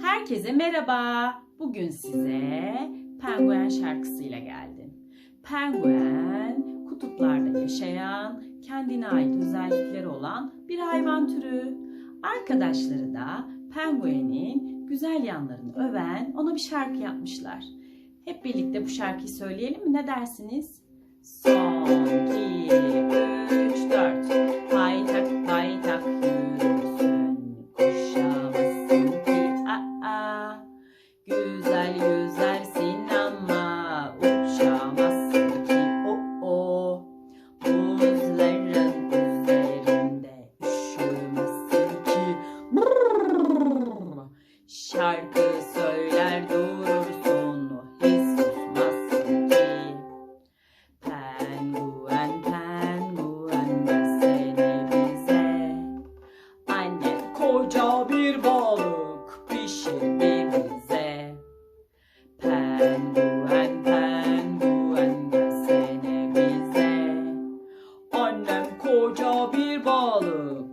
Herkese merhaba. Bugün size penguen şarkısıyla geldim. Penguen kutuplarda yaşayan, kendine ait özellikleri olan bir hayvan türü. Arkadaşları da penguenin güzel yanlarını öven ona bir şarkı yapmışlar. Hep birlikte bu şarkıyı söyleyelim mi? Ne dersiniz? Son, Şarkı söyler durursun hiç susmazsın ki. Penguen penguen versene bize. Annem koca bir balık pişirdi bize. Penguen penguen versene bize. Annem koca bir balık